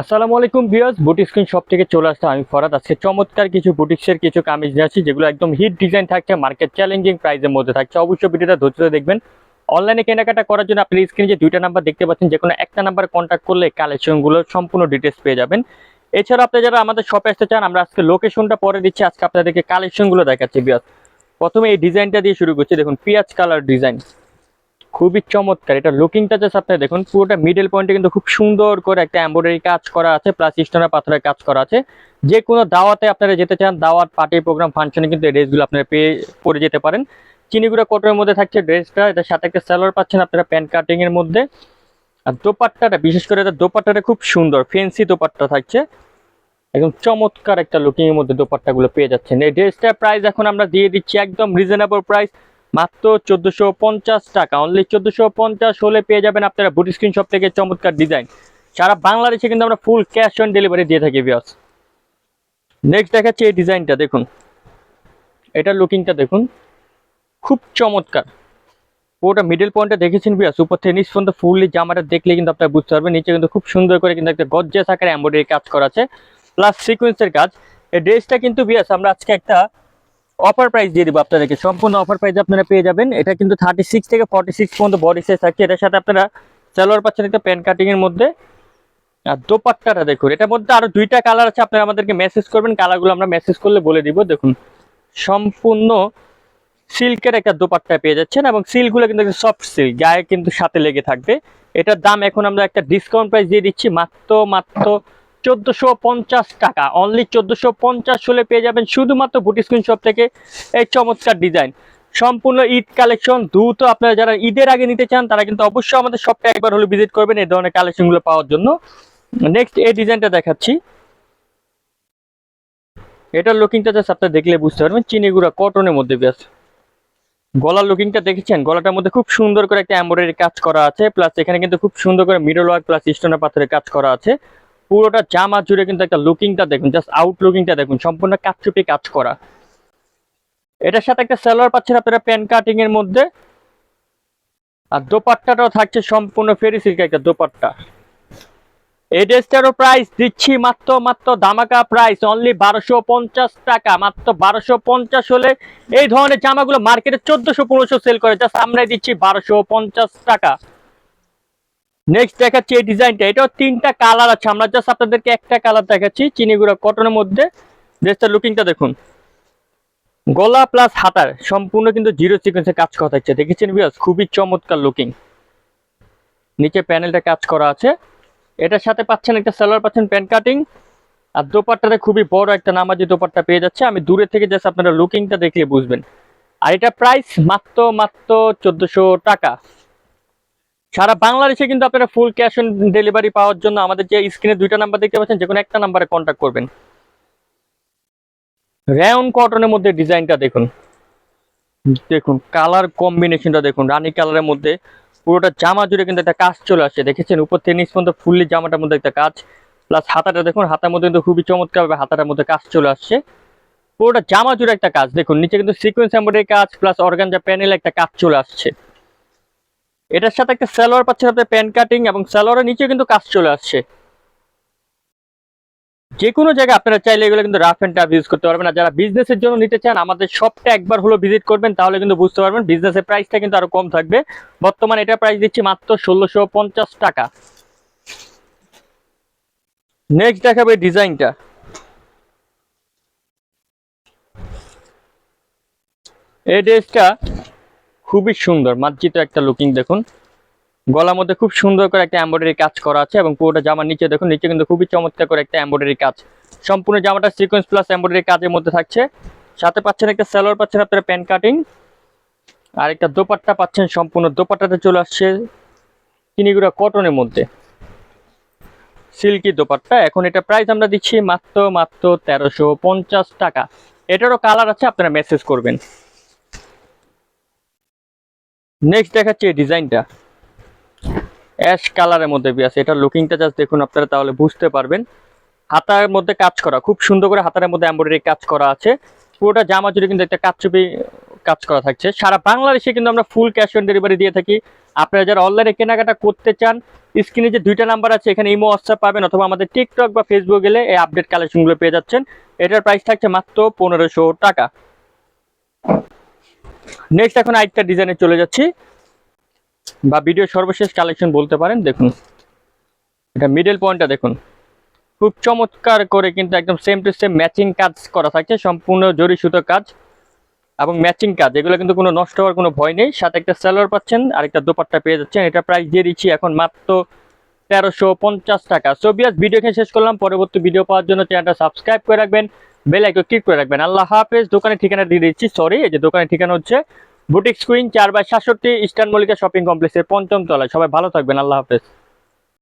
আসসালামু আলাইকুম viewers boutique screen shop থেকে চলে আসছে আমি ফরাদ। আজকে চমৎকার কিছু বুটিক্সের কিছু কামিজ নিয়ে আসছি, যেগুলো একদম হিট ডিজাইন থাকছে মার্কেট চ্যালেঞ্জিং প্রাইসের মধ্যে থাকছে। অবশ্যই ভিডিওটা ধৈর্য দেখবেন। অনলাইনে কেনাকাটা করার জন্য আপনি স্ক্রিনে যে দুইটা নাম্বার দেখতে পাচ্ছেন যে কোনো একটা নাম্বার কন্ট্যাক্ট করলে কালেকশনগুলো সম্পূর্ণ ডিটেলস পেয়ে যাবেন। এছাড়া আপনি যারা আমাদের শপে আসতে চান, আমরা আজকে লোকেশনটা পরে দিচ্ছি, আজকে আপনাদেরকে কালেকশনগুলো দেখাচ্ছি ভিউয়ার্স। প্রথমে এই ডিজাইনটা দিয়ে শুরু করছি, দেখুন, পিঁয়াজ কালার ডিজাইন খুবই চমৎকার। এটা লুকিংটা জাস্ট আপনি দেখুন, পুরোটা মিডল পয়েন্টে কিন্তু খুব সুন্দর করে একটা এমব্রয়ডারি কাজ করা আছে প্লাস স্টোনের পাথরের কাজ করা আছে। যে কোনো দাওয়াতে আপনারা যেতে চান, দাওয়াত পার্টি প্রোগ্রাম ফাংশনে কিন্তু এই ড্রেসগুলো আপনারা পেয়ে, পরে যেতে পারেন। চিনিগুড়া কটনের মধ্যে থাকছে ড্রেসটা এটার সাথে একটা স্যালোয়ার পাচ্ছেন আপনারা প্যান্ট কাটিং এর মধ্যে। আর দোপাট্টাটা, বিশেষ করে এটা দোপাট্টাটা খুব সুন্দর ফেন্সি দোপাট্টা থাকছে। একদম চমৎকার একটা লুকিং এর মধ্যে দোপাট্টাগুলো পেয়ে যাচ্ছেন। এই ড্রেসটার প্রাইস এখন আমরা দিয়ে দিচ্ছি একদম রিজনেবল প্রাইস মাত্র চোদ্দোশো পঞ্চাশ টাকা। অনলি চোদ্দোশো পঞ্চাশ হলে পেয়ে যাবেন আপনারা বুটি স্ক্রিন শপ থেকে চমৎকার ডিজাইন সারা বাংলাদেশে কিন্তু আমরা ফুল ক্যাশ অন ডেলিভারি দিয়ে থাকি বিয়াস নেক্সট দেখাচ্ছি এই ডিজাইনটা দেখুন। এটা লুকিংটা দেখুন। খুব চমৎকার। পুরোটা মিডল পয়েন্টে দেখেছেন বিয়াস উপর থেকে নিচ পর্যন্ত ফুললি জামাটা দেখলে কিন্তু আপনারা বুঝতে পারবেন। নিচে কিন্তু খুব সুন্দর করে কিন্তু একটা গজ্জেস আকারে এম্বয়ডারি কাজ করা আছে। প্লাস সিকোয়েন্সের কাজ। এই ড্রেসটা কিন্তু বিয়াস আমরা আজকে একটা অফার প্রাইস দিয়ে দিব আপনাদেরকে। সম্পূর্ণ অফার প্রাইস আপনারা পেয়ে যাবেন। এটা কিন্তু থার্টি সিক্স থেকে ফর্টি সিক্স পর্যন্ত বডি সাইজ থাকছে এটার সাথে আপনারা সালোয়ার পাচ্ছেন একটা প্যান্ট কাটিং এর মধ্যে। আর দোপাট্টাটা দেখুন, এটার মধ্যে আরও দুইটা কালার আছে। আপনারা আমাদেরকে মেসেজ করবেন কালারগুলো আমরা মেসেজ করলে বলে দিব। দেখুন, সম্পূর্ণ সিল্কের একটা দোপাট্টা পেয়ে যাচ্ছেন এবং সিল্কগুলো কিন্তু সফট সিল্ক গায়ে কিন্তু সাথে লেগে থাকবে। এটার দাম এখন আমরা একটা ডিসকাউন্ট প্রাইস দিয়ে দিচ্ছি। মাত্র মাত্র চোদ্দোশো পঞ্চাশ টাকা। অনলি চোদ্দোশো পঞ্চাশ হলে পেয়ে যাবেন শুধুমাত্র বুটি স্ক্রিন শপ থেকে এই চমৎকার ডিজাইন সম্পূর্ণ ঈদ কালেকশন দ্রুত আপনারা যারা ঈদের আগে নিতে চান, তারা কিন্তু অবশ্যই আমাদের শপটা একবার হলে ভিজিট করবেন এই ধরনের কালেকশনগুলো পাওয়ার জন্য। নেক্সট এই ডিজাইনটা দেখাচ্ছি। এটার লুকিংটা জাস্ট আপনারা দেখলে বুঝতে পারবেন চিনিগুড়া কটনের মধ্যে বেশ গলার লুকিংটা দেখেছেন? গলাটার মধ্যে খুব সুন্দর করে একটা এমব্রয়ডারি কাজ করা আছে প্লাস এখানে কিন্তু খুব সুন্দর করে মিডল ওয়ার্ক প্লাস স্টোনের পাথরের কাজ করা আছে। পুরোটা জামা জুড়ে কিন্তু একটা লুকিংটা দেখুন জাস্ট আউট লুকিংটা দেখুন, সম্পূর্ণ কাটচুপি কাজ করা। এটার সাথে একটা সালোয়ার পাচ্ছেন আপনারা প্যান কাটিং এর মধ্যে। আর দোপাট্টাটাও থাকছে সম্পূর্ণ ফেরি সিল্ক একটা দোপাট্টা। এই ড্রেসটারও প্রাইস দিচ্ছি মাত্র মাত্র ধামাকা প্রাইস অনলি বারোশো পঞ্চাশ টাকা, মাত্র বারোশো পঞ্চাশ হলে এই ধরনের জামাগুলো মার্কেটে চোদ্দশো পনেরোশো সেল করে জাস্ট আমরাই দিচ্ছি বারোশো পঞ্চাশ টাকা। নেক্সট দেখাচ্ছি এই ডিজাইনটা। এটাও তিনটা কালার আছে। আমরা জাস্ট আপনাদেরকে একটা কালার দেখাচ্ছি, চিনিগুড়া কটনের মধ্যে। ড্রেসটার লুকিংটা দেখুন। গলা প্লাস হাতার, সম্পূর্ণ কিন্তু জিরো সিকোয়েন্সে কাজ করা থাকছে দেখেছেন বিয়াস খুবই চমৎকার লুকিং নিচে প্যানেলটা কাজ করা আছে। এটার সাথে পাচ্ছেন একটা সালোয়ার, পাচ্ছেন প্যান্ট কাটিং আর দোপাট্টাতে খুবই বড় একটা নামাজি দোপাট্টা পেয়ে যাচ্ছে। আমি দূরে থেকে জাস্ট আপনারা লুকিংটা দেখলে বুঝবেন। আর এটা প্রাইস মাত্র মাত্র চোদ্দশো টাকা। সারা বাংলাদেশে কিন্তু আপনারা ফুল ক্যাশ অন ডেলিভারি পাওয়ার জন্য আমাদের যে স্ক্রিনে দুইটা নাম্বার দেখতে পাচ্ছেন যে কোনো একটা নাম্বারে কন্ট্যাক্ট করবেন। র্যাউন কটনের মধ্যে ডিজাইনটা দেখুন। দেখুন কালার কম্বিনেশনটা দেখুন, রানী কালারের মধ্যে। পুরোটা জামা জুড়ে কিন্তু একটা কাজ চলে আসছে, দেখেছেন? উপর থেকে নিচ পর্যন্ত ফুললি জামাটার মধ্যে একটা কাজ। প্লাস হাতাটা দেখুন, হাতার মধ্যে কিন্তু খুবই চমৎকার হাতাটার মধ্যে কাজ চলে আসছে। পুরোটা জামা জুড়ে একটা কাজ, দেখুন, নিচে কিন্তু সিকোয়েন্স এমব্রয়ডারি কাজ প্লাস অর্গানজা প্যানেল একটা কাজ চলে আসছে। এটার সাথে একটা সালোয়ার পাচ্ছেন আপনার প্যান্ট কাটিং এবং সালোয়ারের নিচে কিন্তু কাজ চলে আসছে। যে কোনো জায়গায় আপনারা চাইলে এগুলো কিন্তু রাফ অ্যান্ড টাফ ইউজ করতে পারবেন। আর যারা বিজনেসের জন্য নিতে চান, আমাদের শপটা একবার হলো ভিজিট করবেন, তাহলে কিন্তু বুঝতে পারবেন বিজনেসের প্রাইসটা কিন্তু আরও কম থাকবে। বর্তমানে এটা প্রাইস দিচ্ছি মাত্র ষোলোশো টাকা। নেক্সট দেখাবে ডিজাইনটা এই ড্রেসটা খুবই সুন্দর, মার্জিত একটা লুকিং দেখুন। গলার মধ্যে খুব সুন্দর করে একটা এমব্রয়ডারি কাজ করা আছে এবং পুরোটা জামার নিচে দেখুন, নিচে কিন্তু খুবই চমৎকার করে একটা এমব্রয়ডারি কাজ। সম্পূর্ণ জামাটা সিকোয়েন্স প্লাস এমব্রয়ডারি কাজের মধ্যে থাকছে। সাথে পাচ্ছেন একটা সালোয়ার পাচ্ছেন আপনারা প্যান্ট কাটিং আর একটা দোপাট্টা পাচ্ছেন সম্পূর্ণ, দোপাট্টাতে চলে আসছে চিনিগুড়া কটনের মধ্যে। সিল্কি দোপাট্টা, এখন এটা প্রাইস আমরা দিচ্ছি মাত্র মাত্র তেরোশো টাকা। এটারও কালার আছে, আপনারা মেসেজ করবেন। নেক্সট দেখাচ্ছি এই ডিজাইনটা অ্যাশ কালারের মধ্যে আছে এটা লুকিংটা জাস্ট দেখুন আপনারা তাহলে বুঝতে পারবেন। হাতার মধ্যে কাজ করা, খুব সুন্দর করে হাতার মধ্যে এমব্রয়ডারি কাজ করা আছে। পুরোটা জামা জুড়ে কিন্তু একটা কাচুপি কাজ করা থাকছে। সারা বাংলাদেশে কিন্তু আমরা ফুল ক্যাশ অন ডেলিভারি দিয়ে থাকি। আপনারা যারা অনলাইনে কেনাকাটা করতে চান স্ক্রিনে যে দুইটা নাম্বার আছে, এখানে ইমো হোয়াটসঅ্যাপ পাবেন অথবা আমাদের টিকটক বা ফেসবুক গেলে এই আপডেট কালেকশনগুলো পেয়ে যাচ্ছেন। এটার প্রাইস থাকছে মাত্র পনেরোশো টাকা। নেক্সট এখন আরেকটা ডিজাইনে চলে যাচ্ছি। বা ভিডিও সর্বশেষ কালেকশন বলতে পারেন, দেখুন। এটা মিডল পয়েন্টটা দেখুন। খুব চমৎকার করে কিন্তু একদম সেম টু সেম ম্যাচিং কাজ করা থাকছে, সম্পূর্ণ জরি সুতো কাজ এবং ম্যাচিং কাজ এগুলো কিন্তু কোনো নষ্ট হওয়ার কোনো ভয় নেই। সাথে একটা স্যালোয়ার পাচ্ছেন আর একটা দোপাট্টা পেয়ে যাচ্ছেন। এটা প্রাইস দিয়ে দিচ্ছি এখন মাত্র তেরোশো পঞ্চাশ টাকা। সো বিয়াস ভিডিও শেষ করলাম। পরবর্তী ভিডিও পাওয়ার জন্য চ্যানেলটা সাবস্ক্রাইব করে রাখবেন। বেল আইকন ক্লিক করে রাখবেন। আল্লাহ হাফেজ, দোকানের ঠিকানা দিয়ে দিচ্ছি সরি এই যে দোকানের ঠিকানা হচ্ছে বুটিক স্কুইন চার বাই সাতষট্টি, ইস্টার্ন মল্লিকা শপিং কমপ্লেক্সের পঞ্চম তলায়। সবাই ভালো থাকবেন, আল্লাহ হাফেজ।